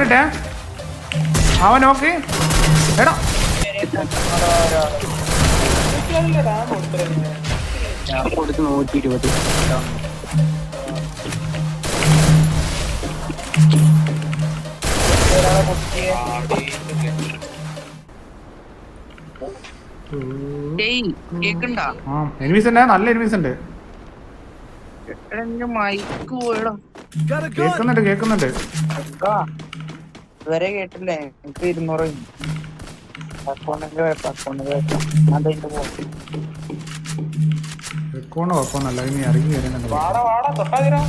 ഇട്ടെ അവൻ നോക്കി. എടാ. ഞാൻ കൊടുത്ത് നൂറ്റി ഇരുപത് ഡേയ് കേക്കണ്ട? ആ എനിമീസ് ഉണ്ട്. നല്ല എനിമീസ് ഉണ്ട്. കേക്കുന്നുണ്ട് കേക്കുന്നുണ്ട്. ഇതുവരെ കേട്ടില്ല എനിക്ക് ഇരുന്നൂറ് അക്കൗണ്ടിന്റെ അക്കൗണ്ടിന്റെ പോകും ഇനി ഇറങ്ങി വരുന്നുണ്ട് വാടാ വാടാ തൊട്ടാതിരാ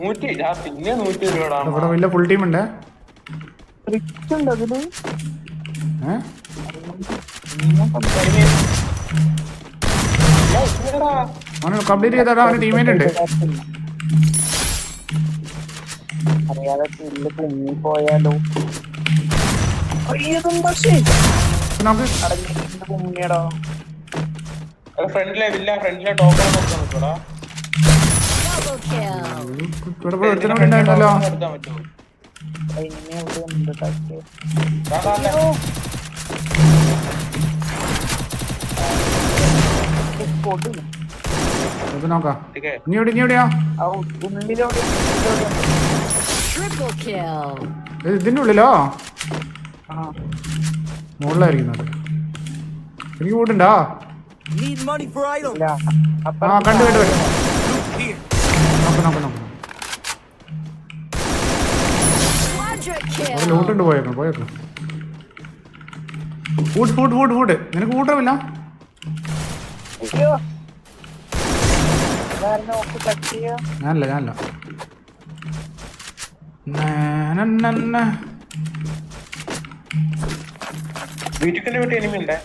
നൂറ്റി ആ പിന്നെ നൂറ്റി രൂപടാ ഇവിടെ വലിയ ഫുൾ ടീം ഉണ്ട്? ട്രിക്സ് ഉണ്ട് അതിൽ കംപ്ലീറ്റ് ചെയ്താടാ അവന് ടീമേറ്റ് ഉണ്ട്. ഉണ്ടായിരുന്നല്ലോ. എടുക്കാൻ പറ്റുമോ ഇനി ഇവിടെ ഉണ്ട് ടച്ച് ദാ, ദാ, ദാ. സ്പോട്ട് ഇത് നോക്കാം. ഇനി എവിടെ ഇനി എവിടെയാ? ആ ഇതിന്റെ ഉള്ളിലോ? ആ. മുകളിലായിരിക്കുന്നത്. എനിക്ക് കൂട്ടുണ്ടോ? Need money for items. ഇല്ല. ആ കണ്ടു കണ്ടു കണ്ടു. നോക്ക് നോക്ക് നോക്ക്. ലൂട്ടുണ്ട് പോയേക്കണം പോയേക്കണം ഫുഡ് ഫുഡ് ഫുഡ് ഫുഡ് നിനക്ക് കൂട്ടമില്ല ഞാനല്ല ഞാനല്ല. നനനന. വീട്ടിന്റെ വീട്ടിൽ എനിമി ഉണ്ടേ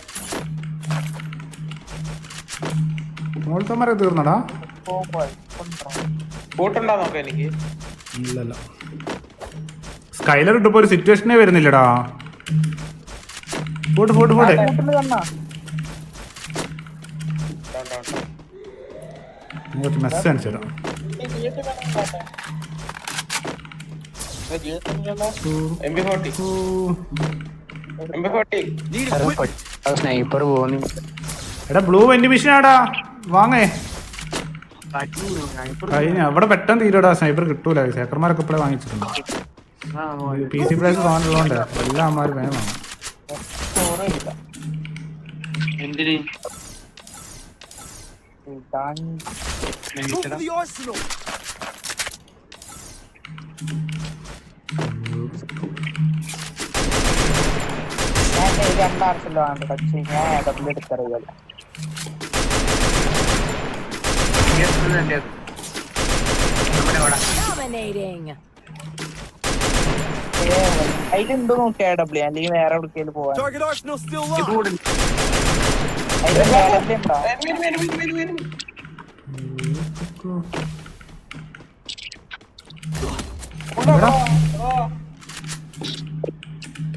മുകളിലത്തെ മരം തീർന്നടാ. എനിക്ക്? ഇല്ലല്ല. സ്കൈലർ ഇട്ടപ്പോ ഒരു സിറ്റുവേഷനേ വരുന്നില്ലടാ. ഫുഡ് ഫുഡ് ഫുഡ് കൂട്ടിന് തന്നാ. കുറച്ച് മെസ്സ് കാണിച്ചു സ്നൈപ്പർ പോകുന്നു എടാ ബ്ലൂ വെന്റ് മിഷനാടാ. വാങ്ങേ. കഴിഞ്ഞ അവിടെ പെട്ടെന്ന് തീരടാ സ്നൈപ്പർ കിട്ടൂല. സേക്കർമാരൊക്കെ ഇപ്പോഴേ വാങ്ങിച്ചിട്ടുണ്ട്. പി സി പ്ലേസ് തോന്നുള്ളതുകൊണ്ട് എല്ലാ അമ്മമാരും വേണം എന്തിന്? രണ്ടാർച്ചല്ലോ ആണ് ടച്ച് ഞാൻ ഡബിൾ എടുത്തറിയാലോ Dominating. അതിലുണ്ടോ നോക്കിയാ ഡബ്ല്യൂ അല്ലെങ്കിൽ വേറെ എവിടേക്കെങ്കിലും പോവാൻ Target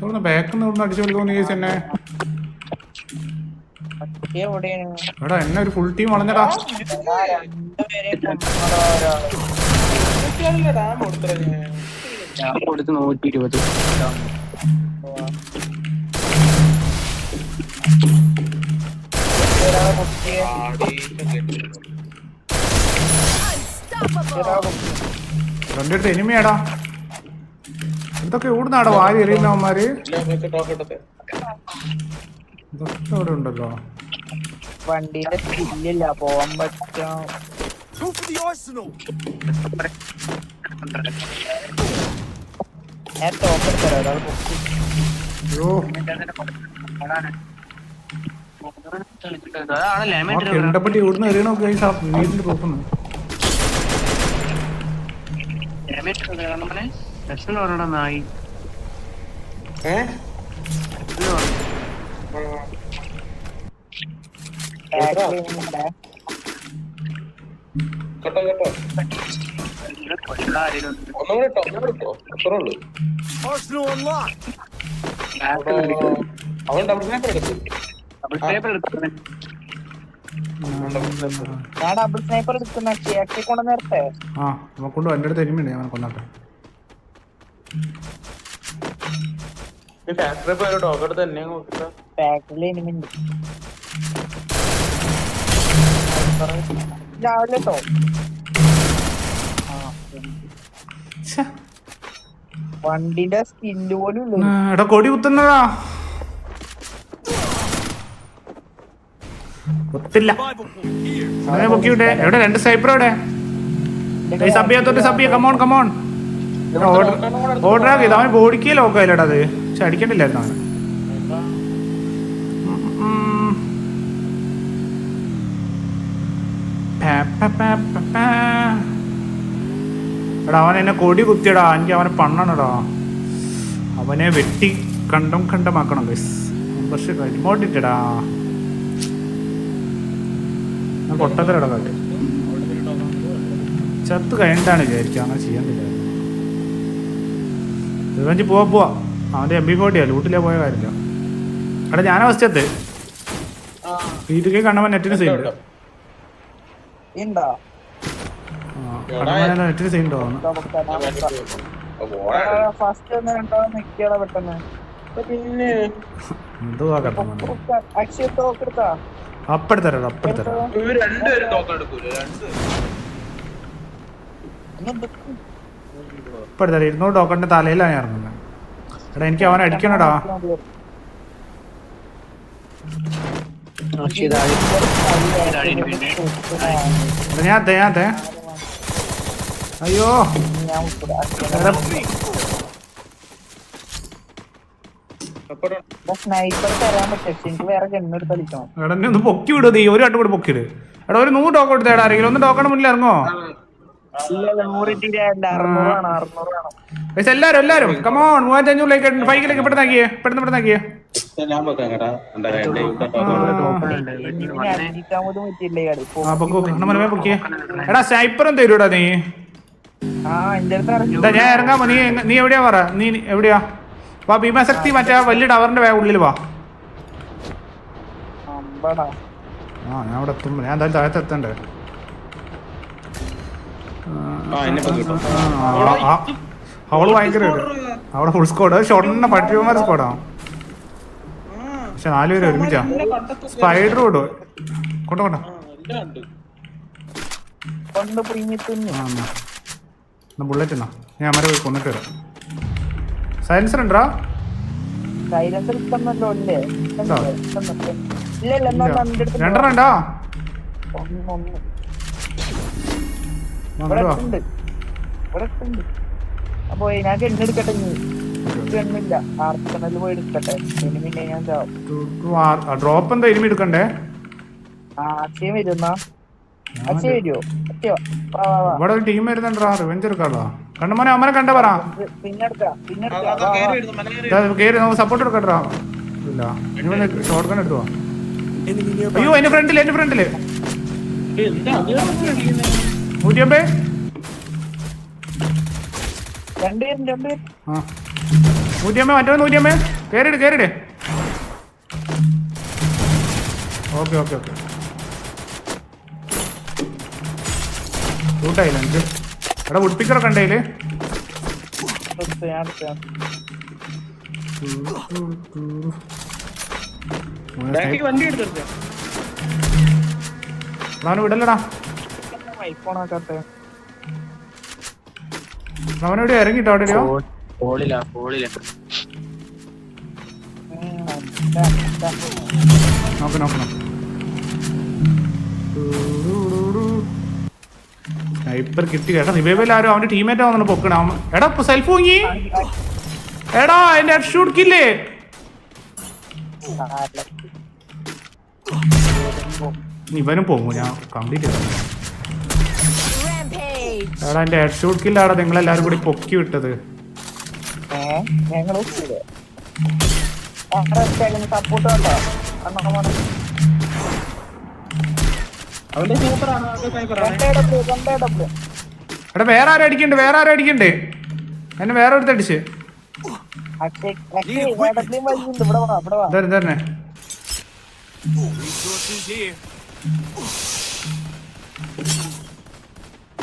ഉണ്ടോ ബാക്കിൽ നിന്ന് അടിച്ചു കൊടുക്കുന്നു കേസ് എന്നെ. എടാ എന്നെ ഒരു ഫുൾ ടീം വളഞ്ഞടാ. ഞാൻ കൊടുത്ത് നൂറ്റി ഇരുപത് രണ്ടിടത്ത് എനിമയാടാ. ഇതൊക്കെ ഇവിടുന്നാടോ വാരി എറിയുന്നവന്മാര് ഇതൊക്കെ അവിടെ ഉണ്ടല്ലോ വണ്ടിയുടെ സ്കില്ലില്ല പോവാൻ പറ്റും. ഞാൻ ടോപ്പ് എടുത്തരാം ഒരാൾ കിണ്ടപ്പറ്റി ഓടുന്ന എറിയണോ ഗൈസ് ആ വീടിന്റെ രസം പറയണ നായി കേട്ടോ കേട്ടോ. ഒന്നുകൂടെ ഇട്ടോ ഒന്നുകൂടെ ഇട്ടോ അത്രേ ഉള്ളൂ. Arsenal unlocked. അവൻ ഡബിൾ സ്നൈപ്പർ എടുത്തു. ഞാൻ ഡബിൾ സ്നൈപ്പർ എടുക്കുന്ന കൊണ്ടുവന്നേരത്തെ കൊണ്ട നേരത്തെ. ആ നമുക്കൊണ്ട് എന്റെ അടുത്ത് എനിമയുണ്ട് ഞാൻ കൊന്നാട്ടെ. ഫാക്ടറി പോയി ഡോഗ് എടുത്ത് തന്നെ നോക്കിട്ടോ ഫാക്ടറിയിൽ എനിമിണ്ട് രാവിലെ കേട്ടോ ആ വണ്ടിന്റെ സ്കില്ല് പോലും എടാ കൊടി കുത്തുന്നതാ. കുത്തില്ല. Survival point here. അവനെ പൊക്കി വിട്ടെ. എവിടെ? രണ്ട് സൈപ്പർ എവിടെ ഏയ് sub ചെയ്യാത്തോട്ട് come on come on order ആക്കിയത്. അവന് ബോഡിക്ക് ലോക്കായില്ലടാ അത്. പക്ഷെ അടിക്കണ്ടില്ലായിരുന്നു അവന്. എടാ അവൻ എന്നെ കൊടി കുത്തിയടാ. എനിക്ക് അവനെ പണ്ണണടാ. അവനെ വെട്ടി കണ്ടം കണ്ടമാക്കണം ബസ് പക്ഷെ കരിമോട്ടിട്ടടാ ഞാൻ പൊട്ടത്തിലടാ കളി ചത്ത് കഴിഞ്ഞിട്ടാണ് വിചാരിക്കുക. അങ്ങനെ ചെയ്യണ്ടില്ല റിവഞ്ച് പോവാ പോവാ. അവന്റെ എം ബി ഫോർട്ടിയാ ലൂട്ടിലേ പോയ കാര്യമില്ല. അവിടെ ഞാനാ അവസ്ഥത്ത് വീട്ടിലേക്ക് കണ്ണവൻ നെറ്റിന് സീൻ ഉണ്ട് നെറ്റിന് സീൻ ഉണ്ടോ എന്തുവാ അപ്പെടുത്തരാ രണ്ടുപേരും അപ്പെടുത്തരാ ഇരുന്നൂറ് ടോക്കണിന്റെ തലയിലാണ് ഇറങ്ങുന്നത്. എടാ എനിക്ക് അവൻ അടിക്കണടാ. ഞാൻ ഞാൻ അയ്യോ. എടാ, ഒന്ന് പൊക്കി വിടുക ഒരു വട്ടം കൂടി പൊക്കിട് എടാ ഒരു നൂറ് ടോക്കൺ എടുത്തേടാ ആരെങ്കിലും ഒന്ന് ടോക്കൺ മുന്നിൽ ഇറങ്ങോ? എല്ലാരും എല്ലാരും കമോൺ മൂവായിരത്തി അഞ്ഞൂറിലേക്ക് പെട്ടെന്ന് ഞാൻ എടാ സ്നൈപ്പറും തരൂടാ നീ? ഞാൻ ഇറങ്ങാമോ നീ നീ എവിടെയാ പറ? നീ എവിടെയാ? വാ ഭീമാശക്തി മറ്റേ വലിയ ടവറിന്റെ ഉള്ളിൽ ഉള്ളിൽ വാ. അമ്പടാ. ആ ഞാൻ അവിടെ എത്തുമ്പോ ഞാൻ എന്തായാലും താഴത്ത് അവൾ ഭയങ്കര. അവിടെ ഫുൾ സ്കോഡ് ഷോട്ടിന്റെ പട്ടിയന്മാർ സ്കോഡാ പക്ഷെ നാലുപേര് ഒരുമിച്ചാ. സ്പൈഡർ വിടും കൊണ്ടോ കൊണ്ടോ. ബുള്ളറ്റ് എന്നാ. ഞാൻ അമ്മരെ പോയി കൊന്നിട്ട് വരാം. സയൻസർ ഉണ്ടോ? സൈലൻസർ ഇഷ്ടമല്ലോ അല്ലേ അപ്പൊ ഞാൻ ഗണ്ണെടുക്കട്ടെ ഗണ്ണില്ല ആർസണലിൽ പോയി എടുക്കട്ടെ. എനിമിന്റെ ഞാൻ ഡ്രോപ്പ് എന്താ എനിമി എടുക്കണ്ടേ? ആ അക്ഷയം വരുന്നാ അക്ഷയ വരുമോ ഇവിടെ ഒരു ടീം വരുന്നുണ്ടാ റിവെഞ്ച് എടുക്കാളോ കണ്ണുമോനെ അമ്മനെ കണ്ട പറ. കേറി നമുക്ക് സപ്പോർട്ട് എടുക്കട്ടോ ഇല്ല ഷോർട്ട് ഗൺ എടുത്തു. അയ്യോ എന്റെ ഫ്രണ്ടിൽ എന്റെ ഫ്രണ്ടിൽ നൂറ്റിയമ്പേ രണ്ടുപേരും രണ്ടുപേരും ആ. നൂറ്റിയമ്പേ മറ്റോ നൂറ്റിയമ്പേ? കേറിട് കേറിട് ഓക്കെ ഓക്കെ ഓക്കെ. ഷൂട്ടായില്ല എനിക്ക്? എടാ വുഡ് പിക്കറൊക്കെ ഉണ്ടേൽ ഞാൻ എടുത്ത് ഞാൻ വണ്ടി എടുത്തെടുത്തേ അവന് വിടല്ലടാ ഐഫോൺ ആക്കട്ടെ അവനെവിടെ ഇറങ്ങിട്ടോ അവിടെ. നോക്ക് നോക്ക്. കിട്ടി. കേട്ടോ റിവൈവൽ ആരും അവന്റെ ടീമേറ്റ് വന്നു പൊക്കണ. എടാ സെൽഫ് പൊങ്ങി എടാ എന്റെ ഹെഡ് ഷൂട്ട് കില്ലേ? ആ, ഇവനും പോകും ഞാൻ കംപ്ലീറ്റ് ചെയ്തു. എടാ എന്റെ ഹെഡ് ഷൂട്ട് കില്ലാടാ നിങ്ങൾ എല്ലാരും കൂടി പൊക്കി വിട്ടത്. എടാ വേറെ ആരും അടിക്കണ്ട് വേറെ ആരും അടിക്കണ്ട്. എന്നെ വേറെ അടുത്ത് അടിച്ച്. ഇവിടെ ഇവിടെ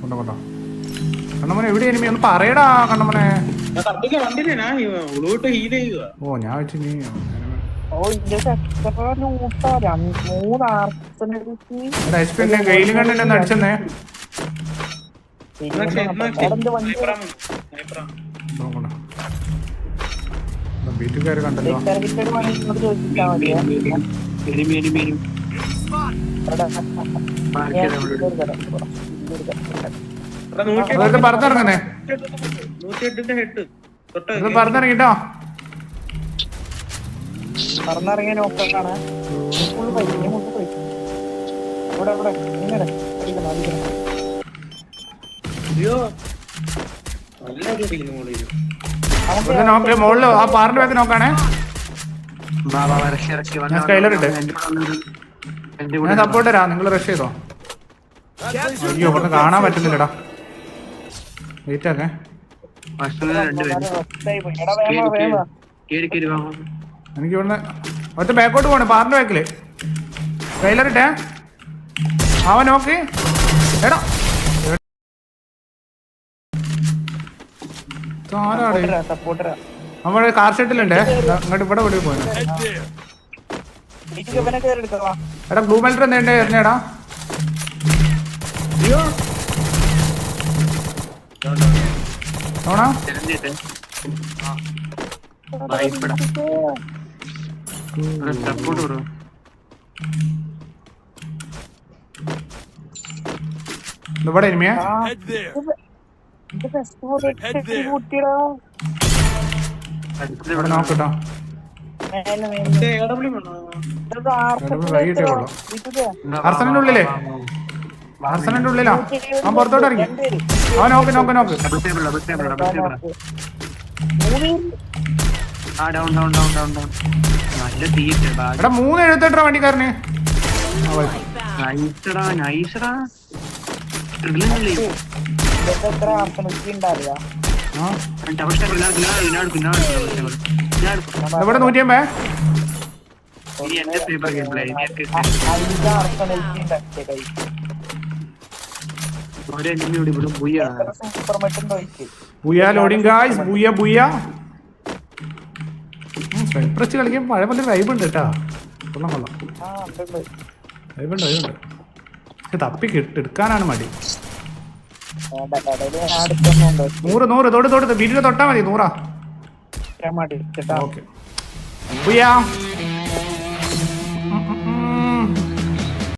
കൊണ്ടോ എവിടെ എനിമി ഒന്ന് പറയടാ ചെയ്യുക. ഓ ഞാൻ വെച്ച് നീ കണ്ടിട്ട് ഒന്ന് അടിച്ചെന്നേ. ബീറ്റുകാർ കണ്ടല്ലോ. പറന്നിറങ്ങിയ നോക്കാണ് ഫുൾ പൈസ ഫുൾ പൈസ ഇവിടെ ഇവിടെ ഇങ്ങനെ. അടിക്കണം അടിക്കണം. അയ്യോ. നല്ല അടിക്കുന്നു മുകളിൽ ആ പാറിന്റെ ബാക്ക് നോക്കാണേ. സ്കൈലർ ഇട്ട്. എന്റെ ഞാൻ സപ്പോർട്ട് തരാം. നിങ്ങൾ റഷ് ചെയ്തോ? അയ്യോ ഇവിടെ കാണാൻ പറ്റുന്നില്ലടാ. വെയിറ്റ് ആക്കേ. എനിക്ക് ഇവിടുന്ന് ഒറ്റ ബാക്കോട്ട് പോണേ പാറിന്റെ ബാക്കിൽ ട്രെയിലർ ഇട്ടേ. അവൻ നോക്ക്. എടാ. ആരാണ് സപ്പോർട്ടറാ, കാർഷെട്ടിലുണ്ടേ നമ്മുടെ കാർ ഷെഡിലുണ്ടേ അങ്ങോട്ട് ഇവിടെ ഇവിടെ പോയി. എടാ ബ്ലൂ ബെൽറ്റ് എന്തേണ്ടേ? എറിഞ്ഞേടാ. കൊടുക്കും ഇവിടെ. ഇവിടെ ഇവിടെ നോക്കട്ടോ അർസനലിന്റെ ഉള്ളിലേ? അർസനലിന്റെ ഉള്ളിലാ? അവൻ പുറത്തോട്ട് ഇറങ്ങി. അവൻ നോക്ക് നോക്ക് നോക്ക്. Double table double table double table മൂന്ന് ആ down down down down down നല്ല തീറ്റ് ബാഗ് എടാ മൂന്ന് എഴുത്തെട്ടാ വണ്ടിക്കാരന് നൈസടാ നൈസടാ ഡബിൾ ടേബിൾ ഇവിടെ നൂറ്റി അമ്പേ പ്രച്ച് കളിക്കാൻ പഴയ പോലെ വൈബ് ഉണ്ട് കേട്ടാ കൊള്ളാം കൊള്ളാം. തപ്പി കിട്ടെടുക്കാനാണ് മടി. നൂറ് നൂറ്. തൊട്ട് തൊട്ട് വീട്ടിൽ തൊട്ടാ മതി നൂറാ. ಟ್ರೈ ಮಾಡಿ ಓಕೆ ಭೂಯಾ